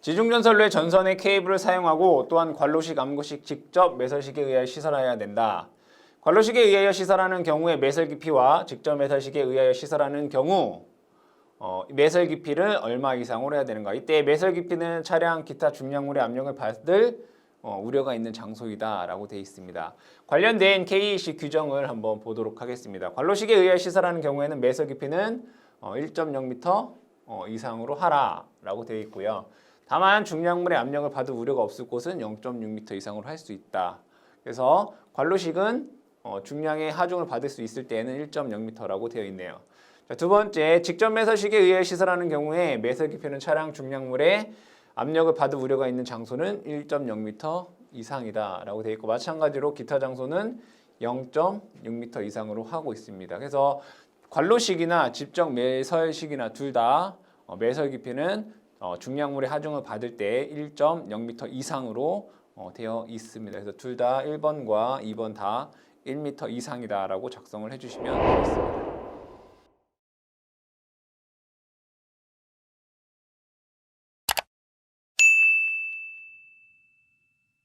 지중전선로의 전선의 케이블을 사용하고 또한 관로식, 암구식 직접 매설식에 의하여 시설하여야 된다. 관로식에 의하여 시설하는 경우에 매설 깊이와 직접 매설식에 의하여 시설하는 경우 어, 매설 깊이를 얼마 이상으로 해야 되는가? 이때 매설 깊이는 차량 기타 중량물의 압력을 받을 어, 우려가 있는 장소이다라고 되어 있습니다. 관련된 KEC 규정을 한번 보도록 하겠습니다. 관로식에 의하여 시설하는 경우에는 매설 깊이는 어, 1.0m 어, 이상으로 하라라고 되어 있고요. 다만 중량물의 압력을 받을 우려가 없을 곳은 0.6m 이상으로 할 수 있다. 그래서 관로식은 어, 중량의 하중을 받을 수 있을 때에는 1.0m라고 되어 있네요. 자, 두 번째, 직접 매설식에 의해 시설하는 경우에 매설 깊이는 차량 중량물의 압력을 받을 우려가 있는 장소는 1.0m 이상이다라고 되어 있고 마찬가지로 기타 장소는 0.6m 이상으로 하고 있습니다. 그래서 관로식이나 직접 매설식이나 둘 다 매설 깊이는 어, 중량물의 하중을 받을 때 1.0m 이상으로 어, 되어 있습니다. 그래서 둘 다 1번과 2번 다 1m 이상이다라고 작성을 해주시면 되겠습니다.